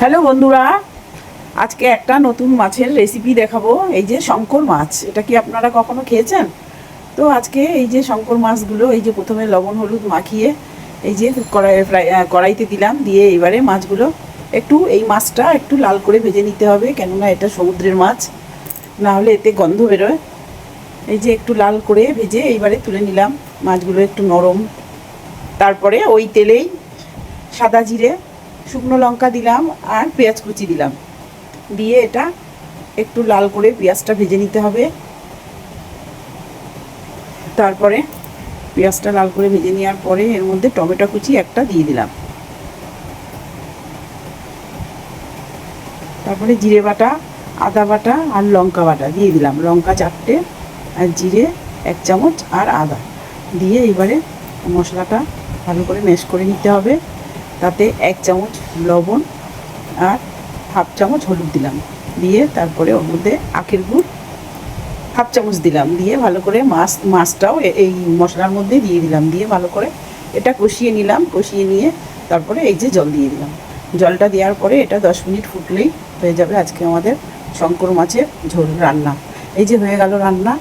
Hello বন্ধুরা, আজকে একটা নতুন মাছের রেসিপি দেখাবো। এই যে শঙ্কর মাছ, এটা কি আপনারা কখনো খেয়েছেন? তো আজকে এই যে শঙ্কর মাছগুলো, এই যে প্রথমে লবণ, হলুদ মাখিয়ে এই যে ফ্রাই কড়াইতে দিলাম, দিয়ে এবারে মাছগুলো একটু, এই মাছটা একটু লাল করে ভেজে নিতে হবে, কেননা এটা সমুদ্রের মাছ, না হলে এতে গন্ধ বেরোয়। এই যে একটু লাল করে ভেজে এইবারে তুলে নিলাম, মাছগুলো একটু নরম। তারপরে ওই তেলেই সাদা জিরে শুকনো লঙ্কা দিলাম আর পেঁয়াজ কুচি দিলাম। দিয়ে এটা একটু লাল করে পেঁয়াজটা ভেজে নিতে হবে। তারপরে পেঁয়াজটা লাল করে ভেজে নেওয়ার পরে এর মধ্যে টমেটো কুচি একটা দিয়ে দিলাম। তারপরে জিরে বাটা, আদা বাটা আর লঙ্কা বাটা দিয়ে দিলাম। লঙ্কা চারটে আর জিরে এক চামচ আর আদা। দিয়ে এবারে মশলাটা ভালো করে ম্যাশ করে নিতে হবে। তাতে এক চামচ লবণ আর হাফ চামচ হলুদ দিলাম। দিয়ে তারপরে ওর মধ্যে আখের গুড় হাফ চামচ দিলাম। দিয়ে ভালো করে মাছ, মাছটাও এই মশলার মধ্যে দিয়ে দিলাম। দিয়ে ভালো করে এটা কষিয়ে নিলাম। কষিয়ে নিয়ে তারপরে এই যে জল দিয়ে দিলাম। জলটা দেওয়ার পরে এটা দশ মিনিট ফুটলেই হয়ে যাবে আজকে আমাদের শঙ্কর মাছের ঝোল রান্না। এই যে হয়ে গেল রান্না।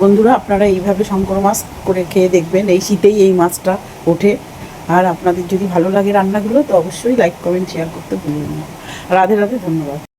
বন্ধুরা, আপনারা এইভাবে শঙ্কর মাছ করে খেয়ে দেখবেন। এই শীতেই এই মাছটা ওঠে। আর আপনাদের যদি ভালো লাগে রান্নাগুলো, তো অবশ্যই লাইক কমেন্ট শেয়ার করতে ভুলবেন না। রাধে রাধে, ধন্যবাদ।